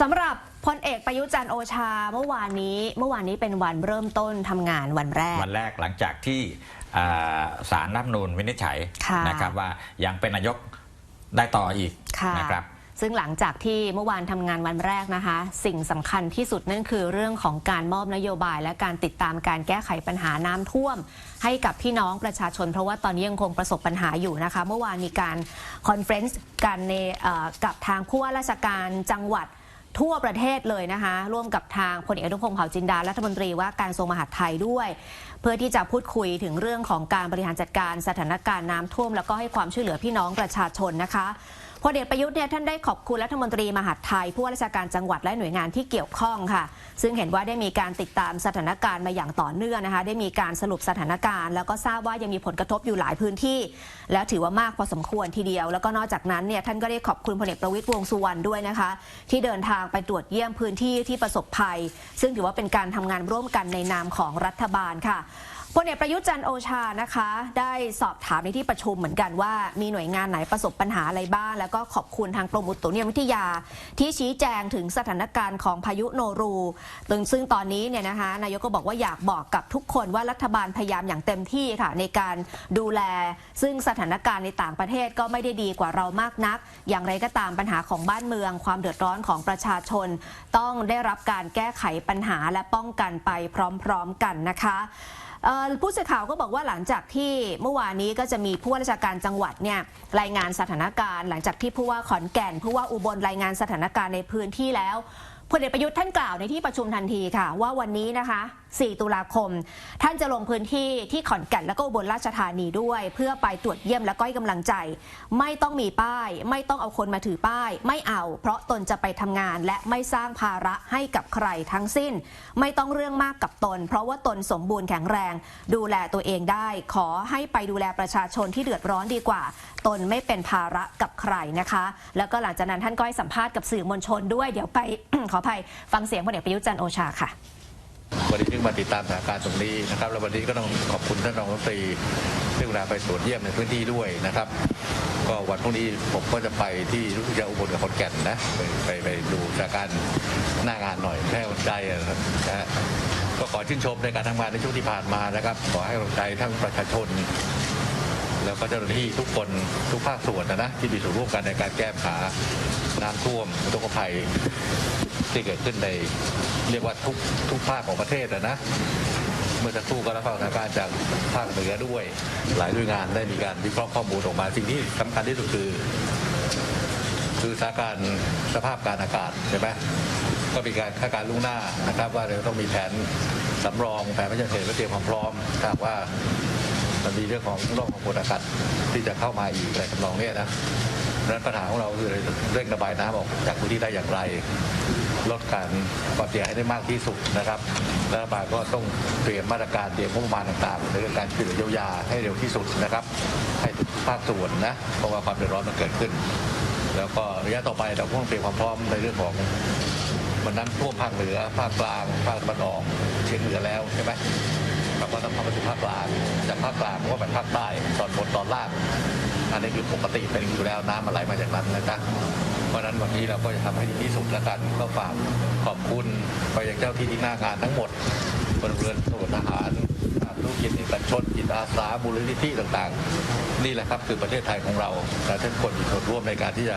สำหรับพลเอกประยุจันทร์โอชาเมื่อวานนี้ เมื่อวานนี้เป็นวันเริ่มต้นทำงานวันแรก วันแรกหลังจากที่อ่าศาลรัฐธรรมนูญวินิจฉัยค่ะนะครับว่ายังเป็นนายกได้ต่ออีกค่ะนะครับซึ่งหลังจากที่เมื่อวานทำงานวันแรกนะคะ สิ่งสำคัญที่สุดนั่นคือเรื่องของการมอบนโยบาย และการติดตามการแก้ไขปัญหาน้ำท่วม ให้กับพี่น้องประชาชน เพราะว่าตอนนี้ยังคงประสบปัญหาอยู่นะคะ เมื่อวานมีการคอนเฟรนซ์กันในเอ่อกับทางผู้ว่าราชการจังหวัด ทั่วประเทศเลยนะคะ ร่วมกับทางพลเอกอนุพงศ์เผ่าจินดารัฐมนตรีว่าการทรงมหาดไทยด้วย เพื่อที่จะพูดคุยถึงเรื่องของการบริหารจัดการสถานการณ์น้ำท่วม แล้วก็ให้ความช่วยเหลือพี่น้องประชาชนนะคะ พลเอกประยุทธ์เนี่ยท่านได้ขอบคุณรัฐมนตรีมหาดไทยผู้ว่าราชการจังหวัดและหน่วยงานที่เกี่ยวข้องค่ะ ซึ่งเห็นว่าได้มีการติดตามสถานการณ์มาอย่างต่อเนื่องนะคะ ได้มีการสรุปสถานการณ์ แล้วก็ทราบว่ายังมีผลกระทบอยู่หลายพื้นที่ แล้วถือว่ามากพอสมควรทีเดียว แล้วก็นอกจากนั้นเนี่ยท่านก็ได้ขอบคุณพลเอกประวิตรวงสุวรรณด้วยนะคะ ที่เดินทางไปตรวจเยี่ยมพื้นที่ที่ประสบภัย ซึ่งถือว่าเป็นการทำงานร่วมกันในนามของรัฐบาลค่ะ พลเอกประยุทธ์จันโอชานะคะ ได้สอบถามในที่ประชุมเหมือนกันว่า มีหน่วยงานไหนประสบปัญหาอะไรบ้าง แล้วก็ขอบคุณทางกรมอุตุนิยมวิทยา ที่ชี้แจงถึงสถานการณ์ของพายุโนรูตึงซึ่งตอนนี้เนี่ยนะคะนายกก็บอกว่าอยากบอกกับทุกคนว่ารัฐบาลพยายามอย่างเต็มที่ค่ะในการดูแล ซึ่งสถานการณ์ในต่างประเทศก็ไม่ได้ดีกว่าเรามากนัก อย่างไรก็ตามปัญหาของบ้านเมือง ความเดือดร้อนของประชาชน ต้องได้รับการแก้ไขปัญหาและป้องกันไปพร้อม ๆ กันนะคะ ผู้สื่อข่าวก็บอกว่าหลังจากที่เมื่อวานนี้ก็จะมีผู้ว่าราชการจังหวัดเนี่ยรายงานสถานการณ์ หลังจากที่ผู้ว่าขอนแก่น ผู้ว่าอุบลรายงานสถานการณ์ในพื้นที่แล้วพลเอกประยุทธ์ท่านกล่าวในที่ประชุมทันทีค่ะ ว่าวันนี้นะคะ 4 ตุลาคม ท่านจะลงพื้นที่ที่ขอนแก่นและก็อุบลราชธานีด้วย เพื่อไปตรวจเยี่ยมและก็ให้กำลังใจ ไม่ต้องมีป้าย ไม่ต้องเอาคนมาถือป้าย ไม่เอา เพราะตนจะไปทำงาน และไม่สร้างภาระให้กับใครทั้งสิ้น ไม่ต้องเรื่องมากกับตน เพราะว่าตนสมบูรณ์แข็งแรง ดูแลตัวเองได้ ขอให้ไปดูแลประชาชนที่เดือดร้อนดีกว่า ตนไม่เป็นภาระกับใครนะคะ แล้วก็หลังจากนั้นท่านก็ให้สัมภาษณ์กับสื่อมวลชนด้วยเดี๋ยวไป ขออภัยฟังเสียงพลเอกประยุทธ์จันทร์โอชาค่ะ วันนี้เพิ่งมาติดตามสถานการณ์ตรงนี้นะครับแล้ววันนี้ก็ต้องขอบคุณท่านรองรัฐมนตรีที่เวลาไปตรวจเยี่ยมในพื้นที่ด้วยนะครับ ก็วันพรุ่งนี้ผมก็จะไปที่รู้สึกจะอุบลกับขอนแก่นนะไปไปไปดูสถานการณ์หน้างานหน่อยให้กำลังใจนะครับนะฮะก็ขอชื่นชมในการทำงานในช่วงที่ผ่านมานะครับ ขอให้กำลังใจทั้งประชาชน แล้วก็เจ้าหน้าที่ทุกคนทุกภาคส่วนนะนะที่มีส่วนร่วมกันในการแก้ปัญหาน้ำท่วมอุทกภัย ที่เกิดขึ้นในเรียกว่าทุกทุกภาคของประเทศนะนะเมื่อสักครู่ก็รับฟังสถานการณ์จากภาคเหนือด้วย หลายหน่วยงานได้มีการวิเคราะห์ข้อมูลออกมาสิ่งที่สำคัญที่สุดคือ คือสถานการณ์สภาพการอากาศใช่ไหมก็มีการคาดการณ์ล่วงหน้านะครับ ว่าเราต้องมีแผนสำรองแผนไม่ใช่เหตุและเตรียมความพร้อมถ้าว่ามันมีเรื่องของร่องของมวลอากาศที่จะเข้ามาอีกอะไรทำนองเนี้ยนะ ดังนั้นปัญหาของเราคือเร่งระบายน้ำออกจากพื้นที่ได้อย่างไร ลดการความเสียหายได้มากที่สุดนะครับและรัฐบาลก็ต้องเตรียมมาตรการเตรียมงบประมาณต่างๆในเรื่องการช่วยเหลือเยียวยาให้เร็วที่สุดนะครับ ให้ทุกภาคส่วนนะเพราะว่าความเดือดร้อนมันเกิดขึ้น แล้วก็ระยะต่อไปเราก็ต้องเตรียมความพร้อมในเรื่องของมันนั้นท่วมภาคเหนือภาคกลางภาคตะวันออกเฉียงเหนือแล้วใช่ไหม ก็ต้องเข้ามาสู่ภาคกลางจากภาคกลางก็ไปภาคใต้ตอนบนตอนล่างอันนี้คือปกติเป็นอยู่แล้วน้ำมันไหลมาจากนั้นนะจ๊ะเพราะนั้นวันนี้เราก็จะทำให้ดีที่สุดแล้วกันก็ฝากขอบคุณไปยังเจ้าที่ที่หน้างานทั้งหมดบริเวณตำรวจทหารธุรกิจเอกชนจิตอาสามูลนิธิต่างๆ นี่แหละครับคือประเทศไทยของเราและทุกคนมีส่วนร่วมในการที่จะ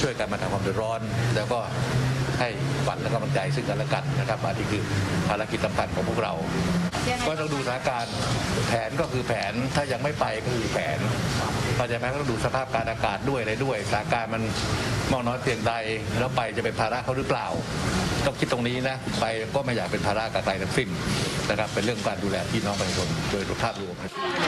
ช่วยกันมาทำความเดือดร้อน แล้วก็ให้ฝันและกำลังใจซึ่งกันและกันนะครับอันนี้คือภารกิจสำคัญของพวกเรา ก็ต้องดูสถานการณ์แผนก็คือแผนถ้ายังไม่ไปก็คือแผนเข้าใจไหมก็ต้องดูสภาพการอากาศด้วยอะไรด้วยสถานการณ์มันมองน้อยเพียงใดแล้วไปจะเป็นภาระเขาหรือเปล่า ต้องคิดตรงนี้นะไปก็ไม่อยากเป็นภาระกับใครทั้งสิ้นนะครับเป็นเรื่องการดูแลพี่น้องประชาชนโดยภาพรวม